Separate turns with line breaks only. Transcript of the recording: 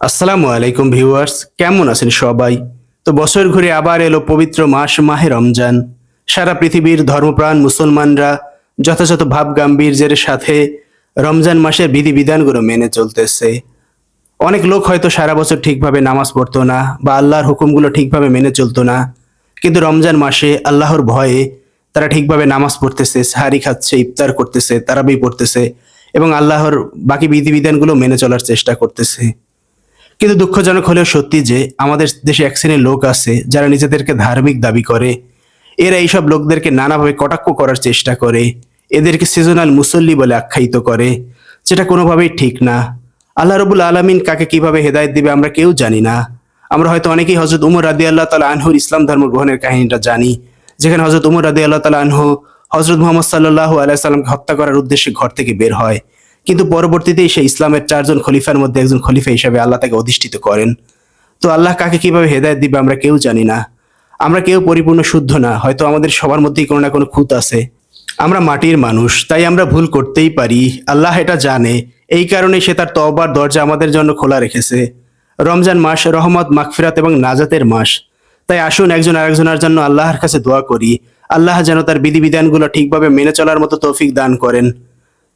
আসসালামু আলাইকুম ভিউয়ার্স, কেমন আছেন সবাই? তো বছর ঘুরে আবার এলো পবিত্র মাস, মাহে রমজান। সারা পৃথিবীর ধর্মপ্রাণ মুসলমানরা যথাযথ ভাব গাম্ভীর্যের সাথে রমজান মাসের বিধিবিধানগুলো মেনে চলতেছে। অনেক লোক হয়তো সারা বছর ঠিকভাবে নামাজ পড়তো না বা আল্লাহর হুকুমগুলো ঠিকভাবে মেনে চলতো না। কিন্তু রমজান মাসে আল্লাহর ভয়ে তারা ঠিকভাবে নামাজ পড়তেছে, সাহারি খাচ্ছে, ইফতার করতেছে, তারাবি পড়তেছে এবং আল্লাহর বাকি বিধিবিধানগুলো মেনে চলার চেষ্টা করতেছে। কিন্তু দুঃখজনক হলেও সত্যি যে আমাদের দেশে এক শ্রেণির লোক আছে যারা নিজেদেরকে ধার্মিক দাবি করে। এরা এইসব লোকদেরকে নানাভাবে কটাক্ষ করার চেষ্টা করে। এদেরকে সিজনাল মুসল্লি বলে আখ্যায়িত করে, যেটা কোনোভাবেই ঠিক না। আল্লাহ রবুল আলমিন কাকে কীভাবে হেদায়েত দিবে আমরা কেউ জানি না। আমরা হয়তো অনেকেই হজরত উমর রাদি আল্লাহ তালা আনহুর ইসলাম ধর্ম গ্রহণের কাহিনীটা জানি, যেখানে হজরত উমর রাদি আল্লাহ তালা আনহু হজরত মোহাম্মদ সাল্লাহ আলাইসাল্লামকে হত্যা করার উদ্দেশ্যে ঘর থেকে বের হয়। কিন্তু পরবর্তীতেই সে ইসলামের চারজন খলিফার মধ্যে একজন খলিফা হিসাবে আল্লাহ তাকে অধিষ্ঠিত করেন। তো আল্লাহ কাকে কীভাবে হেদায়ত দিবে আমরা কেউ জানি না। আমরা কেউ পরিপূর্ণ শুদ্ধ না, হয়তো আমাদের সবার মধ্যেই কোনো না কোনো খুঁত আছে। আমরা মাটির মানুষ, তাই আমরা ভুল করতেই পারি। আল্লাহ এটা জানে। এই কারণে সে তার তওবার দরজা আমাদের জন্য খোলা রেখেছে। রমজান মাস রহমত, মাগফিরাত এবং নাজাতের মাস। তাই আসুন একজন আরেকজনের জন্য আল্লাহর কাছে দোয়া করি। আল্লাহ যেন তার বিধিবিধানগুলো ঠিকভাবে মেনে চলার মতো তৌফিক দান করেন।